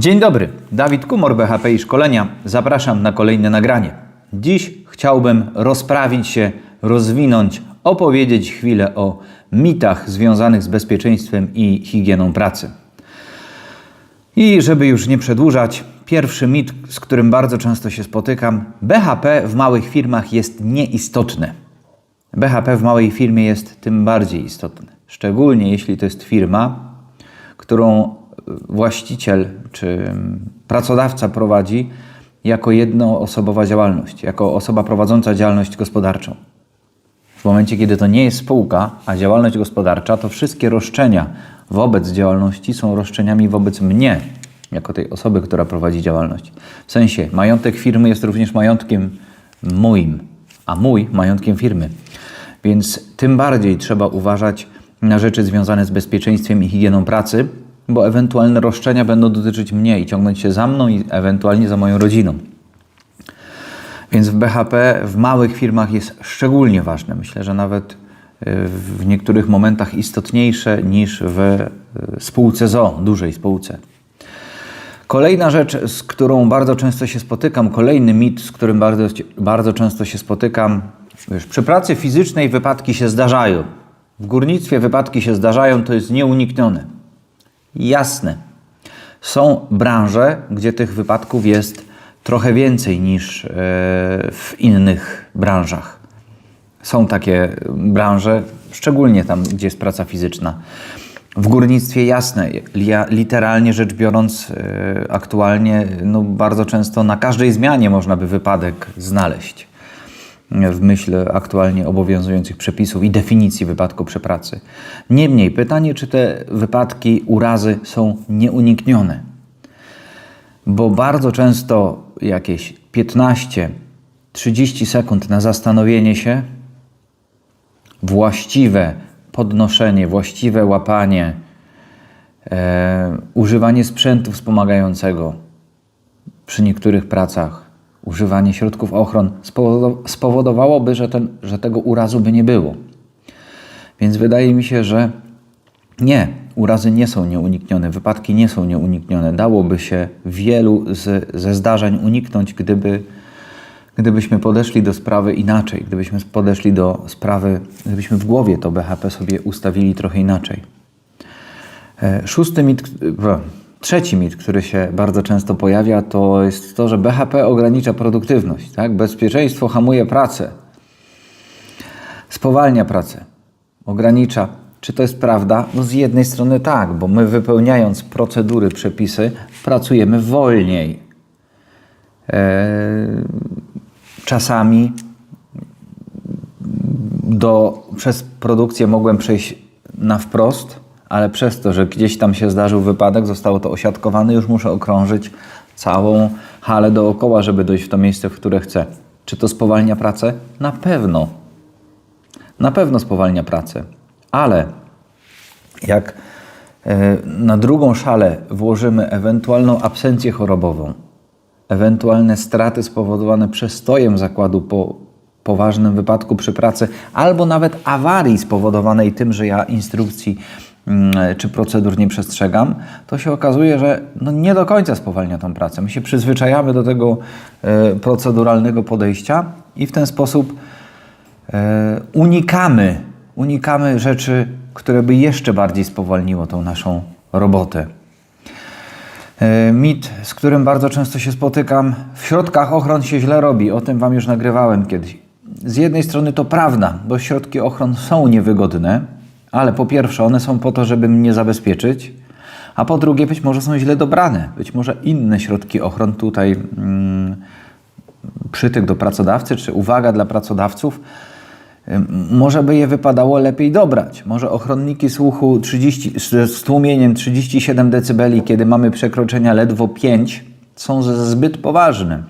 Dzień dobry, Dawid Kumor, BHP i Szkolenia. Zapraszam na kolejne nagranie. Dziś chciałbym rozprawić się, rozwinąć, opowiedzieć chwilę o mitach związanych z bezpieczeństwem i higieną pracy. I żeby już nie przedłużać, pierwszy mit, z którym bardzo często się spotykam, BHP w małych firmach jest nieistotne. BHP w małej firmie jest tym bardziej istotne. Szczególnie jeśli to jest firma, którą właściciel czy pracodawca prowadzi jako jednoosobowa działalność, jako osoba prowadząca działalność gospodarczą. W momencie, kiedy to nie jest spółka, a działalność gospodarcza, to wszystkie roszczenia wobec działalności są roszczeniami wobec mnie, jako tej osoby, która prowadzi działalność. W sensie, majątek firmy jest również majątkiem moim, a mój majątkiem firmy. Więc tym bardziej trzeba uważać na rzeczy związane z bezpieczeństwem i higieną pracy, bo ewentualne roszczenia będą dotyczyć mnie i ciągnąć się za mną i ewentualnie za moją rodziną. Więc w BHP w małych firmach jest szczególnie ważne. Myślę, że nawet y, w niektórych momentach istotniejsze niż w y, spółce ZO, dużej spółce. Kolejna rzecz, z którą bardzo często się spotykam, kolejny mit, z którym bardzo, bardzo często się spotykam, wiesz, przy pracy fizycznej wypadki się zdarzają. W górnictwie wypadki się zdarzają, to jest nieuniknione. Jasne. Są branże, gdzie tych wypadków jest trochę więcej niż e, w innych branżach. Są takie branże, szczególnie tam, gdzie jest praca fizyczna. W górnictwie jasne, literalnie rzecz biorąc, e, aktualnie no, bardzo często na każdej zmianie można by wypadek znaleźć w myśl aktualnie obowiązujących przepisów i definicji wypadku przy pracy. Niemniej pytanie, czy te wypadki, urazy są nieuniknione. Bo bardzo często jakieś 15-30 sekund na zastanowienie się, właściwe podnoszenie, właściwe łapanie, e, używanie sprzętu wspomagającego przy niektórych pracach, używanie środków ochron spowodow- spowodowałoby, że, ten, że tego urazu by nie było. Więc wydaje mi się, że nie, urazy nie są nieuniknione, wypadki nie są nieuniknione. Dałoby się wielu z, ze zdarzeń uniknąć, gdyby, gdybyśmy podeszli do sprawy inaczej, gdybyśmy podeszli do sprawy, gdybyśmy w głowie to BHP sobie ustawili trochę inaczej. E, Szósty mit, e, trzeci mit, który się bardzo często pojawia, to jest to, że BHP ogranicza produktywność. Tak? Bezpieczeństwo hamuje pracę, spowalnia pracę, ogranicza. Czy to jest prawda? No z jednej strony tak, bo my wypełniając procedury, przepisy, pracujemy wolniej. E, czasami do, przez produkcję mogłem przejść na wprost, ale przez to, że gdzieś tam się zdarzył wypadek, zostało to osiadkowane, już muszę okrążyć całą halę dookoła, żeby dojść w to miejsce, w które chcę. Czy to spowalnia pracę? Na pewno. Na pewno spowalnia pracę, ale jak e, na drugą szalę włożymy ewentualną absencję chorobową, ewentualne straty spowodowane przestojem zakładu po poważnym wypadku przy pracy, albo nawet awarii spowodowanej tym, że ja instrukcji czy procedur nie przestrzegam, to się okazuje, że no nie do końca spowalnia tą pracę. My się przyzwyczajamy do tego e, proceduralnego podejścia i w ten sposób e, unikamy, unikamy rzeczy, które by jeszcze bardziej spowolniło tą naszą robotę. E, Mit, z którym bardzo często się spotykam, w środkach ochron się źle robi. O tym Wam już nagrywałem kiedyś. Z jednej strony to prawda, bo środki ochron są niewygodne, ale po pierwsze one są po to, żeby mnie zabezpieczyć, a po drugie być może są źle dobrane. Być może inne środki ochron tutaj mm, przytyk do pracodawcy, czy uwaga dla pracodawców, może by je wypadało lepiej dobrać. Może ochronniki słuchu 30, z tłumieniem 37 dB, kiedy mamy przekroczenia ledwo 5, są zbyt poważne.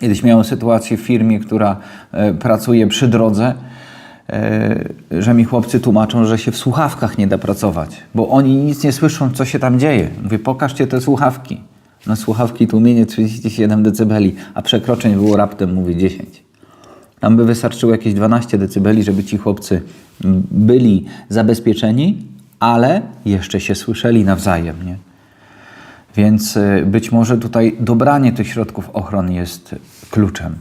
Kiedyś miałem sytuację w firmie, która e, pracuje przy drodze, że mi chłopcy tłumaczą, że się w słuchawkach nie da pracować, bo oni nic nie słyszą, co się tam dzieje. Mówię, pokażcie te słuchawki. No słuchawki tłumienie 37 dB, a przekroczeń było raptem, mówię, 10. Tam by wystarczyło jakieś 12 dB, żeby ci chłopcy byli zabezpieczeni, ale jeszcze się słyszeli nawzajem, nie? Więc y, być może tutaj dobranie tych środków ochrony jest kluczem.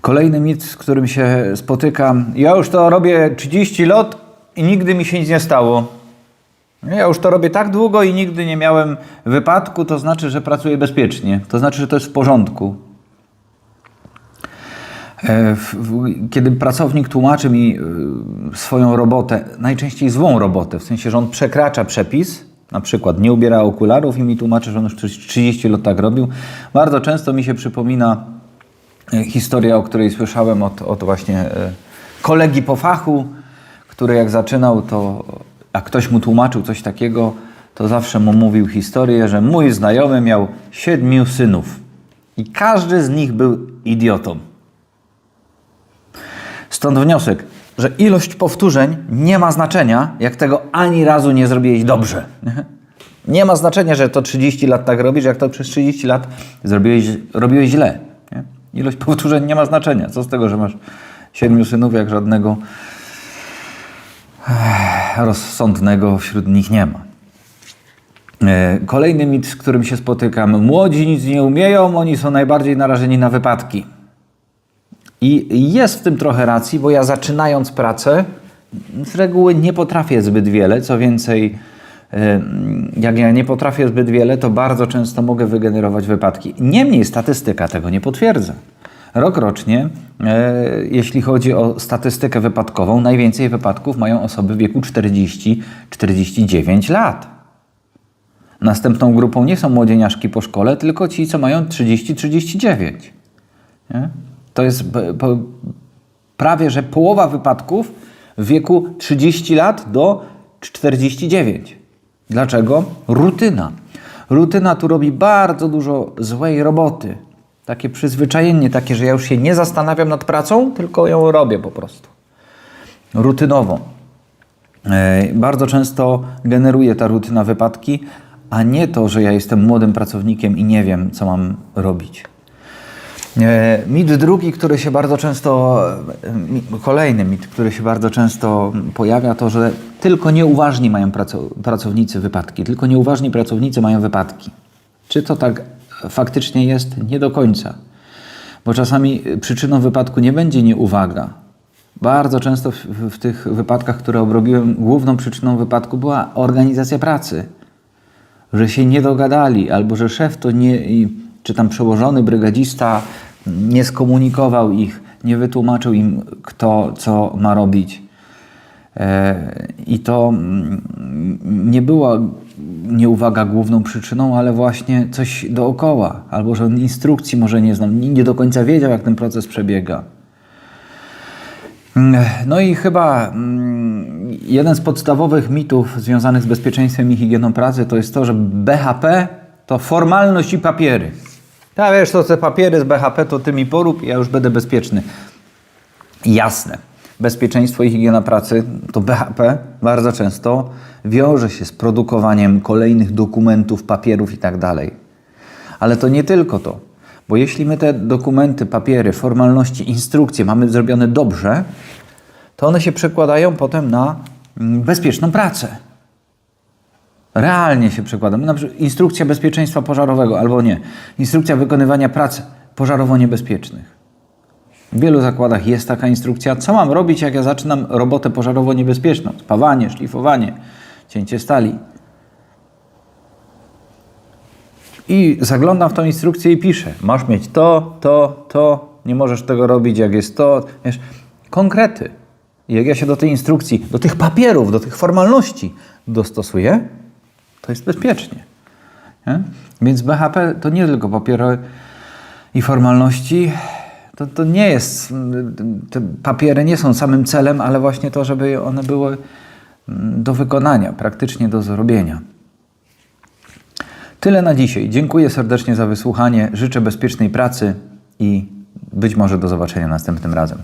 Kolejny mit, z którym się spotykam. Ja już to robię 30 lat i nigdy mi się nic nie stało. Ja już to robię tak długo i nigdy nie miałem wypadku, to znaczy, że pracuję bezpiecznie. To znaczy, że to jest w porządku. E, Kiedy pracownik tłumaczy mi y, swoją robotę, najczęściej złą robotę, w sensie, że on przekracza przepis, na przykład nie ubiera okularów i mi tłumaczy, że on już 30 lat tak robił, bardzo często mi się przypomina e, historia, o której słyszałem od, od właśnie e, kolegi po fachu, który jak zaczynał, to a ktoś mu tłumaczył coś takiego, to zawsze mu mówił historię, że mój znajomy miał siedmiu synów i każdy z nich był idiotą. Stąd wniosek, że ilość powtórzeń nie ma znaczenia, jak tego ani razu nie zrobiłeś dobrze. Nie ma znaczenia, że to 30 lat tak robisz, jak to przez 30 lat zrobiłeś, robiłeś źle. Ilość powtórzeń nie ma znaczenia. Co z tego, że masz siedmiu synów, jak żadnego eh, rozsądnego wśród nich nie ma. E, Kolejny mit, z którym się spotykam. Młodzi nic nie umieją, oni są najbardziej narażeni na wypadki. I jest w tym trochę racji, bo ja zaczynając pracę, z reguły nie potrafię zbyt wiele. Co więcej, jak ja nie potrafię zbyt wiele, to bardzo często mogę wygenerować wypadki. Niemniej statystyka tego nie potwierdza. Rok rocznie, e, jeśli chodzi o statystykę wypadkową, najwięcej wypadków mają osoby w wieku 40-49 lat. Następną grupą nie są młodzieniaszki po szkole, tylko ci, co mają 30-39. Nie? To jest prawie, że połowa wypadków w wieku 30 lat do 49. Dlaczego? Rutyna. Rutyna tu robi bardzo dużo złej roboty. Takie przyzwyczajenie, takie, że ja już się nie zastanawiam nad pracą, tylko ją robię po prostu. Rutynowo. E, Bardzo często generuje ta rutyna wypadki, a nie to, że ja jestem młodym pracownikiem i nie wiem, co mam robić. E, Mit drugi, który się bardzo często, e, kolejny mit, który się bardzo często pojawia, to, że tylko nieuważni mają praco- pracownicy wypadki, tylko nieuważni pracownicy mają wypadki. Czy to tak faktycznie jest? Nie do końca. Bo czasami przyczyną wypadku nie będzie nieuwaga. Bardzo często w, w, tych wypadkach, które obrobiłem, główną przyczyną wypadku była organizacja pracy. Że się nie dogadali, albo że szef to nie, czy tam przełożony brygadzista nie skomunikował ich, nie wytłumaczył im, kto co ma robić. E, I to mm, nie była nieuwaga główną przyczyną, ale właśnie coś dookoła, albo że on instrukcji może nie znał, nie do końca wiedział, jak ten proces przebiega. Mm, No i chyba mm, jeden z podstawowych mitów związanych z bezpieczeństwem i higieną pracy to jest to, że BHP to formalność i papiery. Ja wiesz, to te papiery z BHP to ty mi porób i ja już będę bezpieczny. Jasne. Bezpieczeństwo i higiena pracy to BHP bardzo często wiąże się z produkowaniem kolejnych dokumentów, papierów i tak dalej. Ale to nie tylko to. Bo jeśli my te dokumenty, papiery, formalności, instrukcje mamy zrobione dobrze, to one się przekładają potem na mm, bezpieczną pracę. Realnie się przekładamy. Na przykład instrukcja bezpieczeństwa pożarowego albo nie. Instrukcja wykonywania prac pożarowo-niebezpiecznych. W wielu zakładach jest taka instrukcja, co mam robić, jak ja zaczynam robotę pożarowo-niebezpieczną. Spawanie, szlifowanie, cięcie stali. I zaglądam w tą instrukcję i piszę, masz mieć to, to, to, nie możesz tego robić, jak jest to. Wiesz, konkrety. I jak ja się do tej instrukcji, do tych papierów, do tych formalności dostosuję, to jest bezpiecznie. Nie? Więc BHP to nie tylko papiery i formalności, to, to nie jest, te papiery nie są samym celem, ale właśnie to, żeby one były mm, do wykonania, praktycznie do zrobienia. Tyle na dzisiaj. Dziękuję serdecznie za wysłuchanie. Życzę bezpiecznej pracy i być może do zobaczenia następnym razem.